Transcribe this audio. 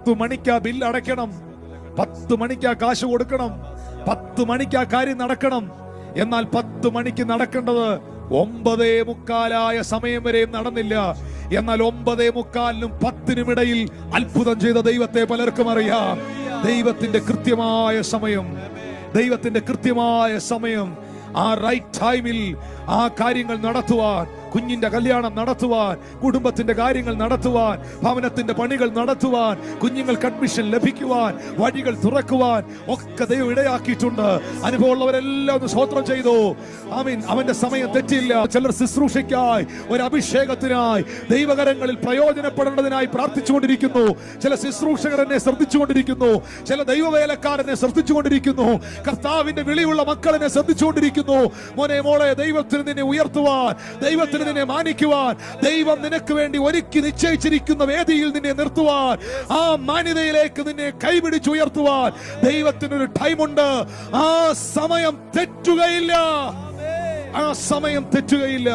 പത്ത് മണിക്ക് ബിൽ അടയ്ക്കണം. പത്ത് മണിക്ക് കാശ് കൊടുക്കണം. പത്ത് മണിക്ക് ആ കാര്യം നടക്കണം. എന്നാൽ പത്ത് മണിക്ക് നടക്കേണ്ടത് ഒമ്പതേ മുക്കാലായ സമയം വരെയും നടന്നില്ല. എന്നാൽ ഒമ്പതേ മുക്കാലിനും പത്തിനും ഇടയിൽ അത്ഭുതം ചെയ്ത ദൈവത്തെ പലർക്കും അറിയാം. ദൈവത്തിന്റെ കൃത്യമായ സമയം. ദൈവത്തിന്റെ കൃത്യമായ സമയം. ആ റൈറ്റ് ടൈമിൽ ആ കാര്യങ്ങൾ നടത്തുവാൻ കുഞ്ഞിന്റെ കല്യാണം നടത്തുവാൻ കുടുംബത്തിന്റെ കാര്യങ്ങൾ നടത്തുവാൻ ഭവനത്തിന്റെ പണികൾ നടത്തുവാൻ കുഞ്ഞുങ്ങൾക്ക് അഡ്മിഷൻ ലഭിക്കുവാൻ വഴികൾ തുറക്കുവാൻ ഒക്കെ ദൈവം ഇടയാക്കിയിട്ടുണ്ട്. അനുഭവമുള്ളവരെല്ലാം ഒന്ന് സ്വോത്രം ചെയ്തു. ആമീൻ. അവന്റെ സമയം തെറ്റില്ല ചിലർ ശുശ്രൂഷയ്ക്കായി ഒരു അഭിഷേകത്തിനായി ദൈവകരങ്ങളിൽ പ്രയോജനപ്പെടേണ്ടതിനായി പ്രാർത്ഥിച്ചുകൊണ്ടിരിക്കുന്നു. ചില ശുശ്രൂഷകർ എന്നെ ശ്രദ്ധിച്ചുകൊണ്ടിരിക്കുന്നു. ചില ദൈവവേലക്കാരനെ ശ്രദ്ധിച്ചുകൊണ്ടിരിക്കുന്നു. കർത്താവിന്റെ വിളിയുള്ള മക്കളെന്നെ ശ്രദ്ധിച്ചുകൊണ്ടിരിക്കുന്നു. മോനെ മോളെ ദൈവത്തിന് നിന്നെ ഉയർത്തുവാൻ ദൈവത്തിന് നിന്നെ മാനിക്കുവാൻ ദൈവം നിനക്ക് വേണ്ടി ഒരുക്കി നിശ്ചയിച്ചിരിക്കുന്ന വേദിയിൽ നിന്നെ നിർത്തുവാൻ ആ മാന്യതയിലേക്ക് നിന്നെ കൈപിടിച്ചുയർത്തുവാൻ ദൈവത്തിനൊരു ടൈമുണ്ട്. ആ സമയം തെറ്റുകയില്ല. ആ സമയം തെറ്റുകയില്ല.